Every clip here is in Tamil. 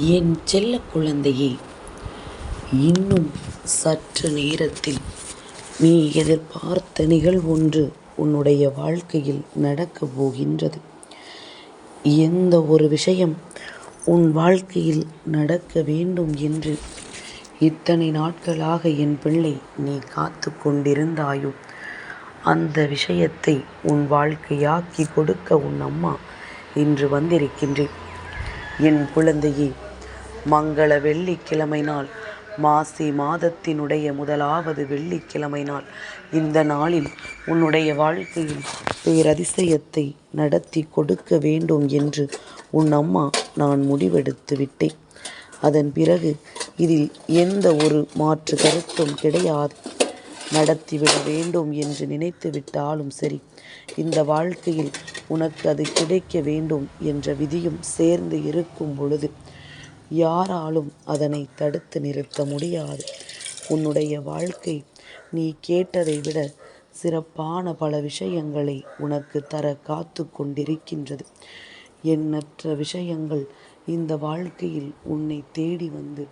என் செல்ல குழந்தையே இன்னும் சற்று நேரத்தில் நீ எதிர்பார்த்த நிகழ்வொன்று உன்னுடைய வாழ்க்கையில் நடக்கப் போகின்றது. எந்த ஒரு விஷயம் உன் வாழ்க்கையில் நடக்க வேண்டும் என்று இத்தனை நாட்களாக என் பிள்ளை நீ காத்து கொண்டிருந்தாயோ அந்த விஷயத்தை உன் வாழ்க்கையாக்கிக் கொடுக்க உன் அம்மா இன்று வந்திருக்கின்றேன். என் குழந்தையே மங்கள வெள்ளிக்கிழமை நாள் மாசி மாதத்தினுடைய முதலாவது வெள்ளிக்கிழமை நாள் இந்த நாளில் உன்னுடைய வாழ்க்கையில் பேரதிசயத்தை நடத்தி கொடுக்க வேண்டும் என்று உன் அம்மா நான் முடிவெடுத்து விட்டேன். அதன் பிறகு இதில் எந்த ஒரு மாற்று கருத்தும் கிடையாது. நடத்திவிட வேண்டும் என்று நினைத்து விட்டாலும் சரி இந்த வாழ்க்கையில் உனக்கு அது கிடைக்க வேண்டும் என்ற விதியும் சேர்ந்து இருக்கும் பொழுது யாராலும் அதனை தடுத்து நிறுத்த முடியாது. உன்னுடைய வாழ்க்கை நீ கேட்டதை விட சிறப்பான பல விஷயங்களை உனக்கு தர காத்து கொண்டிருக்கின்றது. எண்ணற்ற விஷயங்கள் இந்த வாழ்க்கையில் உன்னை தேடி வந்து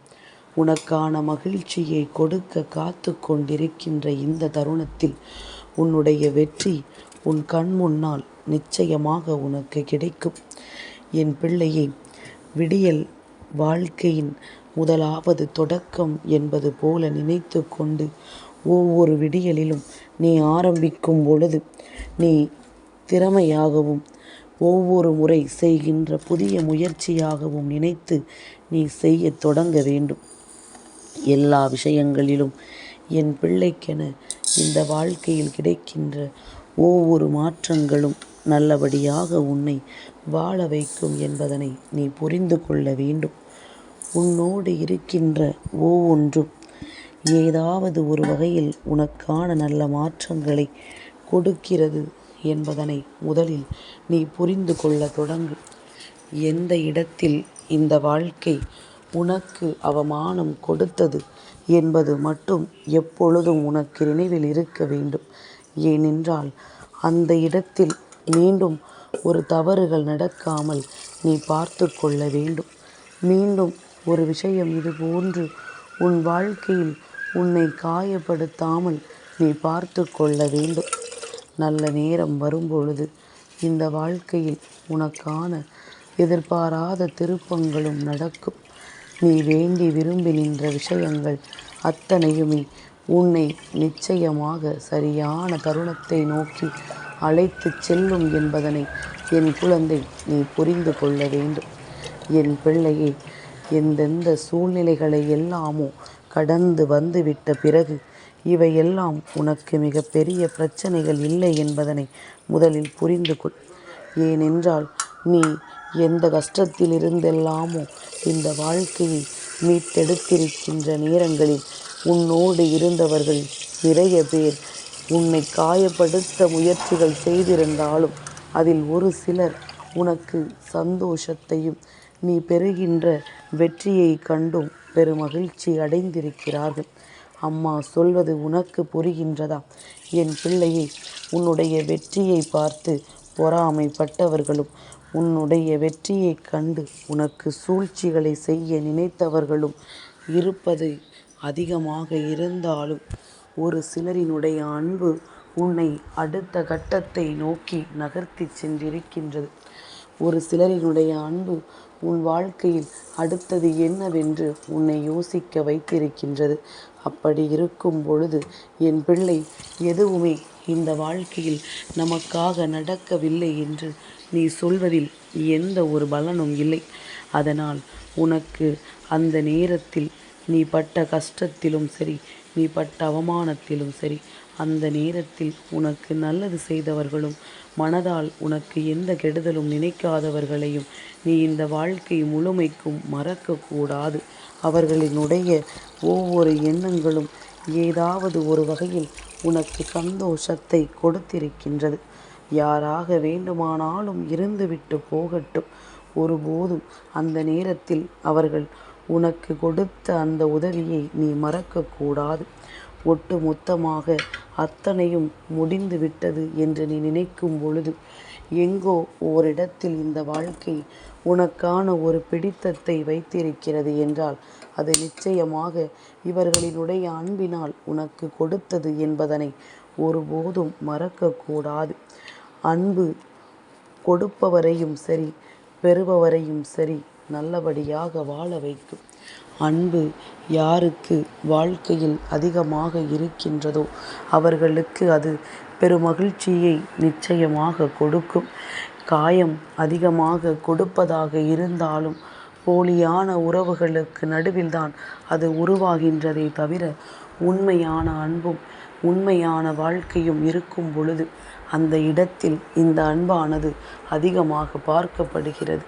உனக்கான மகிழ்ச்சியை கொடுக்க காத்து கொண்டிருக்கின்ற இந்த தருணத்தில் உன்னுடைய வெற்றி உன் கண் முன்னால் நிச்சயமாக உனக்கு கிடைக்கும். என் பிள்ளையை விடியல் வாழ்க்கையின் முதலாவது தொடக்கம் என்பது போல நினைத்து கொண்டு ஒவ்வொரு விடியலிலும் நீ ஆரம்பிக்கும் பொழுது நீ திறமையாகவும் ஒவ்வொரு முறை செய்கின்ற புதிய முயற்சியாகவும் நினைத்து நீ செய்ய தொடங்க வேண்டும். எல்லா விஷயங்களிலும் என் பிள்ளைக்கென இந்த வாழ்க்கையில் கிடைக்கின்ற ஒவ்வொரு மாற்றங்களும் நல்லபடியாக உன்னை வாழ வைக்கும் என்பதனை நீ புரிந்து கொள்ள வேண்டும். உன்னோடு இருக்கின்ற ஒவ்வொன்றும் ஏதாவது ஒரு வகையில் உனக்கான நல்ல மாற்றங்களை கொடுக்கிறது என்பதனை முதலில் நீ புரிந்து கொள்ள தொடங்கு. எந்த இடத்தில் இந்த வாழ்க்கை உனக்கு அவமானம் கொடுத்தது என்பது மட்டும் எப்பொழுதும் உனக்கு நினைவில் இருக்க வேண்டும். ஏனென்றால் அந்த இடத்தில் மீண்டும் ஒரு தவறுகள் நடக்காமல் நீ பார்த்து கொள்ள வேண்டும். மீண்டும் ஒரு விஷயம் இதுபோன்று உன் வாழ்க்கையில் உன்னை காயப்படுத்தாமல் நீ பார்த்து கொள்ள வேண்டும். நல்ல நேரம் வரும்பொழுது இந்த வாழ்க்கையில் உனக்கான எதிர்பாராத திருப்பங்களும் நடக்கும். நீ வேண்டி விரும்பி நின்ற விஷயங்கள் அத்தனையுமே உன்னை நிச்சயமாக சரியான தருணத்தை நோக்கி அழைத்துச் செல்லும் என்பதனை என் குழந்தை நீ புரிந்து கொள்ள வேண்டும். என் பிள்ளையே எந்தெந்த சூழ்நிலைகளை எல்லாமோ கடந்து வந்துவிட்ட பிறகு இவையெல்லாம் உனக்கு மிகப்பெரிய பிரச்சனைகள் இல்லை என்பதனை முதலில் புரிந்து கொள். ஏனென்றால் நீ எந்த கஷ்டத்திலிருந்தெல்லாமோ இந்த வாழ்க்கையை மீட்டெடுத்திருக்கின்ற நேரங்களில் உன்னோடு இருந்தவர்கள் நிறைய பேர் உன்னை காயப்படுத்த முயற்சிகள் செய்திருந்தாலும் அதில் ஒரு சிலர் உனக்கு சந்தோஷத்தையும் நீ பெறுகின்ற வெற்றியைக் கண்டும் பெருமகிழ்ச்சி அடைந்திருக்கிறார்கள். அம்மா சொல்வது உனக்கு புரிகின்றதா? என் பிள்ளையை உன்னுடைய வெற்றியை பார்த்து பொறாமைப்பட்டவர்களும் உன்னுடைய வெற்றியைக் கண்டு உனக்கு சூழ்ச்சிகளை செய்ய நினைத்தவர்களும் இருப்பது அதிகமாக இருந்தாலும் ஒரு சிலரினுடைய அன்பு உன்னை அடுத்த கட்டத்தை நோக்கி நகர்த்திச் சென்றிருக்கின்றது. ஒரு சிலரினுடைய அன்பு உன் வாழ்க்கையில் அடுத்தது என்னவென்று உன்னை யோசிக்க வைத்திருக்கின்றது. அப்படி இருக்கும் பொழுது என் பிள்ளை எதுவுமே இந்த வாழ்க்கையில் நமக்காக நடக்கவில்லை என்று நீ சொல்வதில் எந்த ஒரு பலனும் இல்லை. அதனால் உனக்கு அந்த நேரத்தில் நீ பட்ட கஷ்டத்திலும் சரி நீ பட்ட அவமானத்திலும் சரி அந்த நேரத்தில் உனக்கு நல்லது செய்தவர்களும் மனதால் உனக்கு எந்த கெடுதலும் நினைக்காதவர்களையும் நீ இந்த வாழ்க்கை முழுமைக்கும் மறக்கக்கூடாது அவர்களினுடைய ஒவ்வொரு எண்ணங்களும் ஏதாவது ஒரு வகையில் உனக்கு சந்தோஷத்தை கொடுத்திருக்கின்றது. யாராக வேண்டுமானாலும் இருந்துவிட்டு போகட்டும். ஒருபோதும் அந்த நேரத்தில் அவர்கள் உனக்கு கொடுத்த அந்த உதவியை நீ மறக்கக்கூடாது. ஒட்டு மொத்தமாக அத்தனையும் முடிந்து விட்டது என்று நீ நினைக்கும் பொழுது எங்கோ ஓரிடத்தில் இந்த வாழ்க்கை உனக்கான ஒரு பிடித்தத்தை வைத்திருக்கிறது என்றால் அது நிச்சயமாக இவர்களினுடைய அன்பினால் உனக்கு கொடுத்தது என்பதனை ஒருபோதும் மறக்கக்கூடாது. அன்பு கொடுப்பவரையும் சரி பெறுபவரையும் சரி நல்லபடியாக வாழ வைக்கும். அன்பு யாருக்கு வாழ்க்கையில் அதிகமாக இருக்கின்றதோ அவர்களுக்கு அது பெருமகிழ்ச்சியை நிச்சயமாக கொடுக்கும். காயம் அதிகமாக கொடுப்பதாக இருந்தாலும் போலியான உறவுகளுக்கு நடுவில்தான் அது உருவாகின்றதே தவிர உண்மையான அன்பும் உண்மையான வாழ்க்கையும் இருக்கும் பொழுது அந்த இடத்தில் இந்த அன்பானது அதிகமாக பார்க்கப்படுகிறது.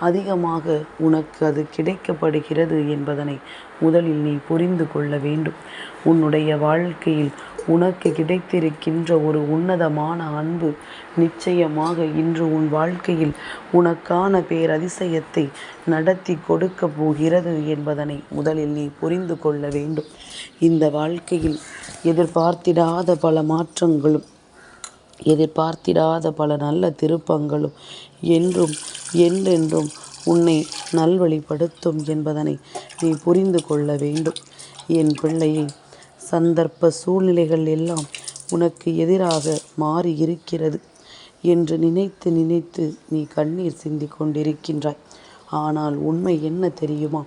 அதிகமாக உனக்கு அது கிடைக்கப்படுகிறது என்பதனை முதலில் நீ புரிந்து கொள்ள வேண்டும். உன்னுடைய வாழ்க்கையில் உனக்கு கிடைத்திருக்கின்ற ஒரு உன்னதமான அன்பு நிச்சயமாக இன்று உன் வாழ்க்கையில் உனக்கான பேரதிசயத்தை நடத்தி கொடுக்க போகிறது என்பதனை முதலில் நீ புரிந்து கொள்ள வேண்டும். இந்த வாழ்க்கையில் எதிர்பார்த்திடாத பல மாற்றங்களும் எதிர்பார்த்திடாத பல நல்ல திருப்பங்களும் என்றும் என்றென்றும் உன்னை நல்வழிப்படுத்தும் என்பதனை நீ புரிந்து கொள்ள வேண்டும். என் பிள்ளையை சந்தர்ப்ப சூழ்நிலைகள் எல்லாம் உனக்கு எதிராக மாறி இருக்கிறது என்று நினைத்து நினைத்து நீ கண்ணீர் சிந்தி கொண்டிருக்கின்றாய். ஆனால் உண்மை என்ன தெரியுமா?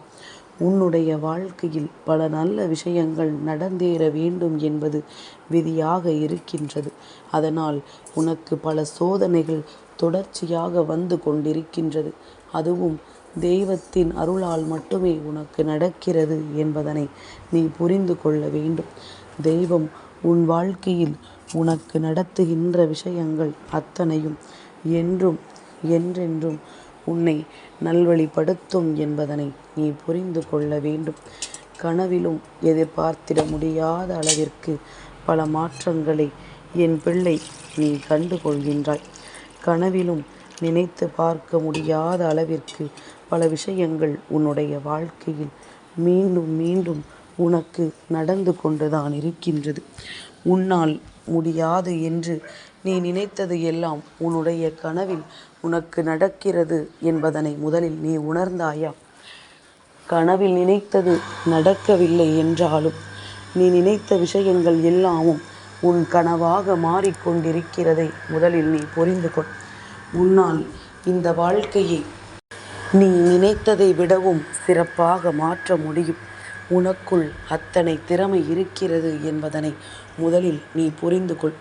உன்னுடைய வாழ்க்கையில் பல நல்ல விஷயங்கள் நடந்தேற வேண்டும் என்பது விதியாக இருக்கின்றது. அதனால் உனக்கு பல சோதனைகள் தொடர்ச்சியாக வந்து கொண்டிருக்கின்றது. அதுவும் தெய்வத்தின் அருளால் மட்டுமே உனக்கு நடக்கிறது என்பதனை நீ புரிந்து கொள்ள வேண்டும். தெய்வம் உன் வாழ்க்கையில் உனக்கு நடத்துகின்ற விஷயங்கள் அத்தனையும் என்றும் என்றென்றும் உன்னை நல்வழிப்படுத்தும் என்பதனை நீ புரிந்து கொள்ள வேண்டும். கனவிலும் எதிர்பார்த்திட முடியாத அளவிற்கு பல மாற்றங்களை என் பிள்ளை நீ கண்டு கொள்கின்றாய் கனவிலும் நினைத்து பார்க்க முடியாத அளவிற்கு பல விஷயங்கள் உன்னுடைய வாழ்க்கையில் மீண்டும் மீண்டும் உனக்கு நடந்து கொண்டுதான் இருக்கின்றது. உன்னால் முடியாது என்று நீ நினைத்தது எல்லாம் உன்னுடைய கனவில் உனக்கு நடக்கிறது என்பதனை முதலில் நீ உணர்ந்தாயா? கனவில் நினைத்தது நடக்கவில்லை என்றாலும் நீ நினைத்த விஷயங்கள் எல்லாமும் உன் கனவாக மாறிக்கொண்டிருக்கிறதை முதலில் நீ புரிந்து கொள். உன்னால் இந்த வாழ்க்கையை நீ நினைத்ததை விடவும் சிறப்பாக மாற்ற முடியும். உனக்குள் அத்தனை திறமை இருக்கிறது என்பதனை முதலில் நீ புரிந்து கொள்.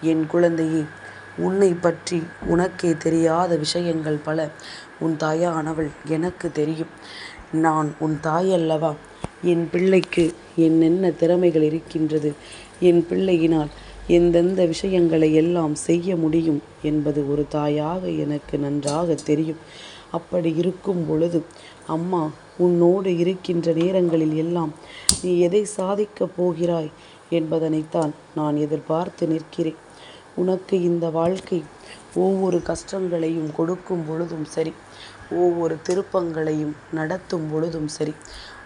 என் குழந்தையே உன்னை பற்றி உனக்கே தெரியாத விஷயங்கள் பல. உன் தாயானவள் எனக்கு தெரியும். நான் உன் தாய் அல்லவா? என் பிள்ளைக்கு என்னென்ன திறமைகள் இருக்கின்றது? என் பிள்ளையினால் எந்தெந்த விஷயங்களை எல்லாம் செய்ய முடியும் என்பது ஒரு தாயாக எனக்கு நன்றாக தெரியும். அப்படி இருக்கும் பொழுது அம்மா உன்னோடு இருக்கின்ற நேரங்களில் எல்லாம் நீ எதை சாதிக்கப் போகிறாய் என்பதனைத்தான் நான் எதிர்பார்த்து நிற்கிறேன். உனக்கு இந்த வாழ்க்கை ஒவ்வொரு கஷ்டங்களையும் கொடுக்கும் பொழுதும் சரி. ஒவ்வொரு திருப்பங்களையும் நடத்தும் பொழுதும் சரி.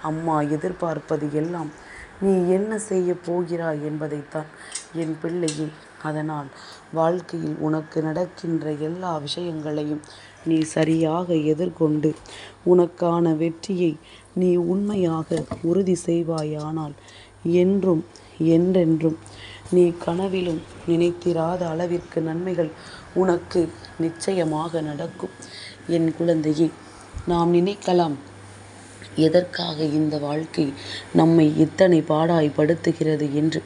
அம்மா எதிர்பார்ப்பது எல்லாம் நீ என்ன செய்ய போகிறாய் என்பதைத்தான் என் பிள்ளையே அதனால் வாழ்க்கையில் உனக்கு நடக்கின்ற எல்லா விஷயங்களையும் நீ சரியாக எதிர்கொண்டு உனக்கான வெற்றியை நீ உண்மையாக உறுதி செய்வாயானால் என்றும் என்றென்றும் நீ கனவிலும் நினைத்திராத அளவிற்கு நன்மைகள் உனக்கு நிச்சயமாக நடக்கும். என் குழந்தையே நாம் நினைக்கலாம். எதற்காக இந்த வாழ்க்கை நம்மை இத்தனை பாடாய்படுத்துகிறது என்று.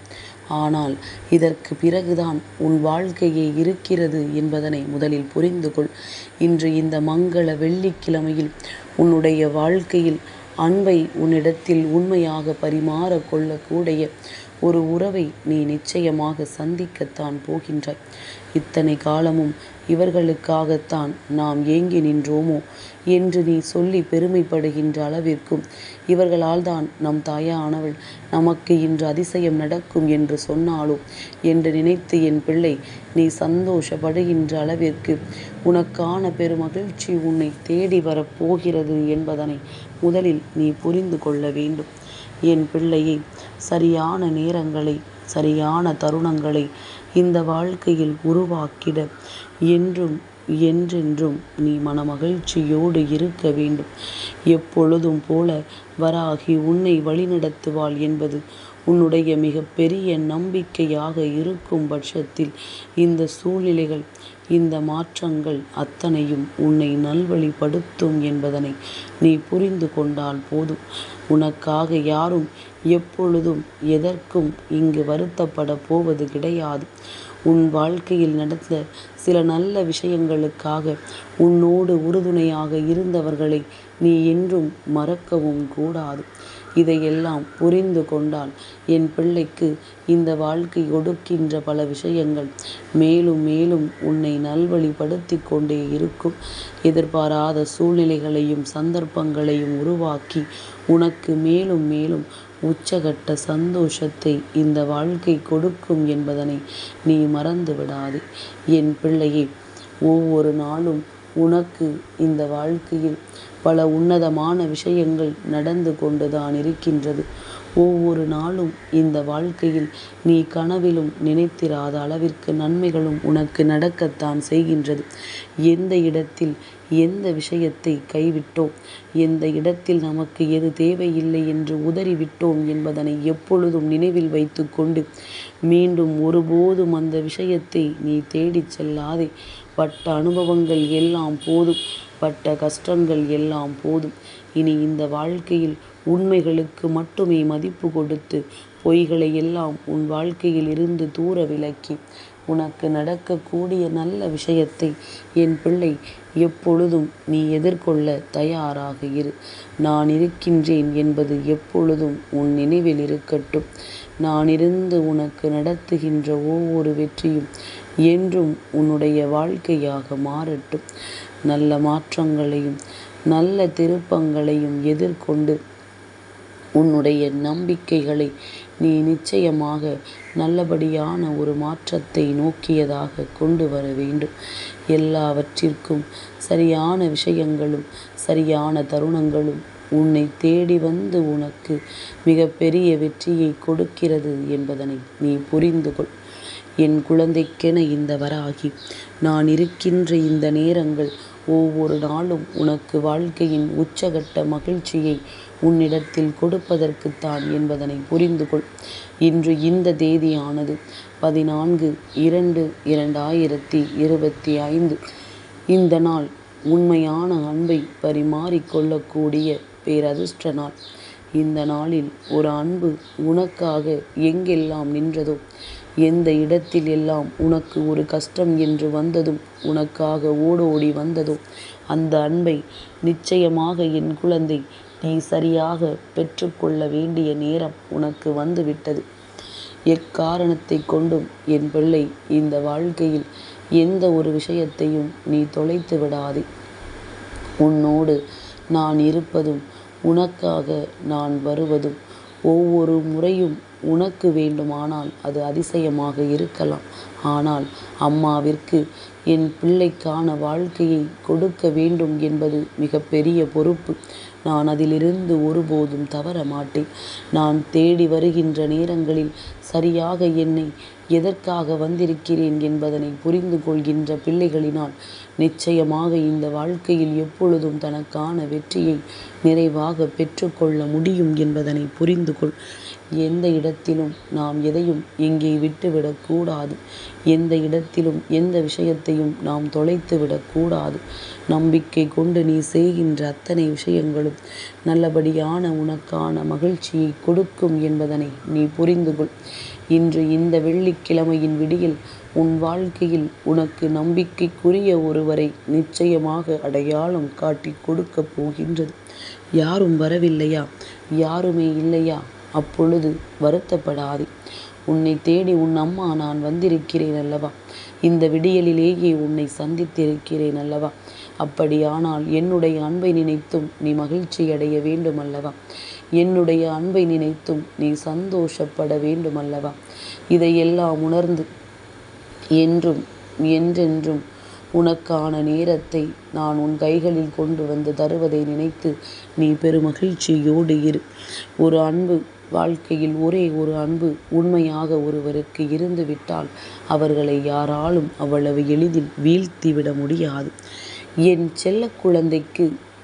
ஆனால் இதற்கு பிறகுதான் உன் வாழ்க்கையே இருக்கிறது என்பதனை முதலில் புரிந்து கொள். இன்று இந்த மங்கள வெள்ளிக்கிழமையில் உன்னுடைய வாழ்க்கையில் அன்பை உன்னிடத்தில் உண்மையாக பரிமாறக் கொள்ளக்கூடிய ஒரு உறவை நீ நிச்சயமாக சந்திக்கத்தான் போகின்றாய். இத்தனை காலமும் இவர்களுக்காகத்தான் நாம் ஏங்கி நின்றோமோ என்று நீ சொல்லி பெருமைப்படுகின்ற அளவிற்கும் இவர்களால் தான் நம் தாயானவள் நமக்கு இன்று அதிசயம் நடக்கும் என்று சொன்னாலும் என்று நினைத்து என் பிள்ளை நீ சந்தோஷப்படுகின்ற அளவிற்கு உனக்கான பெருமகிழ்ச்சி உன்னை தேடி வரப்போகிறது என்பதனை முதலில் நீ புரிந்து கொள்ள வேண்டும். என் பிள்ளையை சரியான நேரங்களை சரியான தருணங்களை இந்த வாழ்க்கையில் உருவாக்கிட என்றும் என்றென்றும் நீ மனமகிழ்ச்சியோடு இருக்க வேண்டும். எப்பொழுதும் போல வராகி உன்னை வழிநடத்துவாள் என்பது உன்னுடைய மிகப்பெரிய நம்பிக்கையாக இருக்கும் பட்சத்தில் இந்த சூழ்நிலைகள் இந்த மாற்றங்கள் அத்தனையும் உன்னை நல்வழிப்படுத்தும் என்பதனை நீ புரிந்து கொண்டால் போதும். உனக்காக யாரும் எப்பொழுதும் எதற்கும் இங்கு வருத்தப்பட போவது கிடையாது. உன் வாழ்க்கையில் நடந்த சில நல்ல விஷயங்களுக்காக உன்னோடு உறுதுணையாக இருந்தவர்களை நீ என்றும் மறக்கவும் கூடாது. இதையெல்லாம் புரிந்து கொண்டால் என் பிள்ளைக்கு இந்த வாழ்க்கை கொடுக்கின்ற பல விஷயங்கள் மேலும் மேலும் உன்னை நல்வழிப்படுத்தி கொண்டே இருக்கும். எதிர்பாராத சூழ்நிலைகளையும் சந்தர்ப்பங்களையும் உருவாக்கி உனக்கு மேலும் மேலும் உச்சகட்ட சந்தோஷத்தை இந்த வாழ்க்கை கொடுக்கும் என்பதனை நீ மறந்து விடாதே என் பிள்ளையை ஒவ்வொரு நாளும் உனக்கு இந்த வாழ்க்கையில் பல உன்னதமான விஷயங்கள் நடந்து கொண்டுதான் இருக்கின்றது. ஒவ்வொரு நாளும் இந்த வாழ்க்கையில் நீ கனவிலும் நினைத்திராத அளவிற்கு நன்மைகளும் உனக்கு நடக்கத்தான் செய்கின்றது. எந்த இடத்தில் எந்த விஷயத்தை கைவிட்டோம்? எந்த இடத்தில் நமக்கு எது தேவையில்லை என்று உதறிவிட்டோம் என்பதனை எப்பொழுதும் நினைவில் வைத்து கொண்டு மீண்டும் ஒருபோதும் அந்த விஷயத்தை நீ தேடிச் செல்லாதே. பட்ட அனுபவங்கள் எல்லாம் போதும். பட்ட கஷ்டங்கள் எல்லாம் போதும். இனி இந்த வாழ்க்கையில் உண்மைகளுக்கு மட்டுமே மதிப்பு கொடுத்து பொய்களை எல்லாம் உன் வாழ்க்கையில் இருந்து தூர விலக்கி உனக்கு நடக்கக்கூடிய நல்ல விஷயத்தை என் பிள்ளை எப்பொழுதும் நீ எதிர்கொள்ள தயாராக இரு. நான் இருக்கின்றேன் என்பது எப்பொழுதும் உன் நினைவில் இருக்கட்டும். நான் இருந்து உனக்கு நடத்துகின்ற ஒவ்வொரு வெற்றியும் என்றும் உன்னுடைய வாழ்க்கையாக மாறட்டும். நல்ல மாற்றங்களையும் நல்ல திருப்பங்களையும் எதிர்கொண்டு உன்னுடைய நம்பிக்கைகளை நீ நிச்சயமாக நல்லபடியான ஒரு மாற்றத்தை நோக்கியதாக கொண்டு வர வேண்டும். எல்லாவற்றிற்கும் சரியான விஷயங்களும் சரியான தருணங்களும் உன்னை தேடி வந்து உனக்கு மிகப்பெரிய வெற்றியை கொடுக்கிறது என்பதனை நீ புரிந்து கொள் என் குழந்தைக்கென இந்த வராகி. நான் இருக்கின்ற இந்த நேரங்கள் ஒவ்வொரு நாளும் உனக்கு வாழ்க்கையின் உச்சகட்ட மகிழ்ச்சியை உன்னிடத்தில் கொடுப்பதற்குத்தான் என்பதனை புரிந்து கொள். இன்று இந்த தேதியானது பதினான்கு இரண்டு இரண்டாயிரத்தி இருபத்தி ஐந்து. இந்த நாள் உண்மையான அன்பை பரிமாறிக்கொள்ளக்கூடிய பேரதிர்ஷ்ட நாள். இந்த நாளில் ஒரு அன்பு உனக்காக எங்கெல்லாம் நின்றதோ எந்த இடத்தில் எல்லாம் உனக்கு ஒரு கஷ்டம் என்று வந்ததும் உனக்காக ஓடோடி வந்ததோ அந்த அன்பை நிச்சயமாக என் குழந்தை நீ சரியாக பெற்றுக்கொள்ள வேண்டிய நேரம் உனக்கு வந்துவிட்டது. எக்காரணத்தை கொண்டும் என் பிள்ளை இந்த வாழ்க்கையில் எந்த ஒரு விஷயத்தையும் நீ தொலைத்து விடாதே உன்னோடு நான் இருப்பதும் உனக்காக நான் வருவதும் ஒவ்வொரு முறையும் உனக்கு வேண்டுமானால் அது அதிசயமாக இருக்கலாம். ஆனால் அம்மாவிற்கு என் பிள்ளைக்கான வாழ்க்கையை கொடுக்க வேண்டும் என்பது மிகப்பெரிய பொறுப்பு. நான் அதிலிருந்து ஒருபோதும் தவற மாட்டேன். நான் தேடி வருகின்ற நேரங்களில் சரியாக என்னை எதற்காக வந்திருக்கிறேன் என்பதனை புரிந்து கொள்கின்ற பிள்ளைகளினால் நிச்சயமாக இந்த வாழ்க்கையில் எப்பொழுதும் தனக்கான வெற்றியை நிறைவாக பெற்றுக்கொள்ள முடியும் என்பதனை புரிந்து கொள். எந்த இடத்திலும் நாம் எதையும் எங்கே விட்டுவிடக்கூடாது எந்த இடத்திலும் எந்த விஷயத்தையும் நாம் தொலைத்து விடக்கூடாது நம்பிக்கை கொண்டு நீ செய்கின்ற அத்தனை விஷயங்களும் நல்லபடியான உனக்கான மகிழ்ச்சியை கொடுக்கும் என்பதனை நீ புரிந்து கொள். இன்று இந்த வெள்ளிக்கிழமையின் விடியில் உன் வாழ்க்கையில் உனக்கு நம்பிக்கைக்குரிய ஒருவரை நிச்சயமாக அடையாளம் காட்டி கொடுக்கப் போகின்றது. யாரும் வரவில்லையா? யாருமே இல்லையா? அப்பொழுது வருத்தப்படாதே. உன்னை தேடி உன் அம்மா நான் வந்திருக்கிறேன் அல்லவா? இந்த விடியலிலேயே உன்னை சந்தித்திருக்கிறேன் அல்லவா? அப்படியானால் என்னுடைய அன்பை நினைத்தும் நீ மகிழ்ச்சி அடைய வேண்டும் அல்லவா? என்னுடைய அன்பை நினைத்தும் நீ சந்தோஷப்பட வேண்டும் அல்லவா இதையெல்லாம் உணர்ந்து என்றும் என்றென்றும் உனக்கான நேரத்தை நான் உன் கைகளில் கொண்டு வந்து தருவதை நினைத்து நீ பெருமகிழ்ச்சியோடு இரு. ஒரு அன்பு வாழ்க்கையில் ஒரே ஒரு அன்பு உண்மையாக ஒருவருக்கு இருந்துவிட்டால் அவர்களை யாராலும் அவ்வளவு எளிதில் வீழ்த்திவிட முடியாது. என் செல்ல குழந்தைக்கு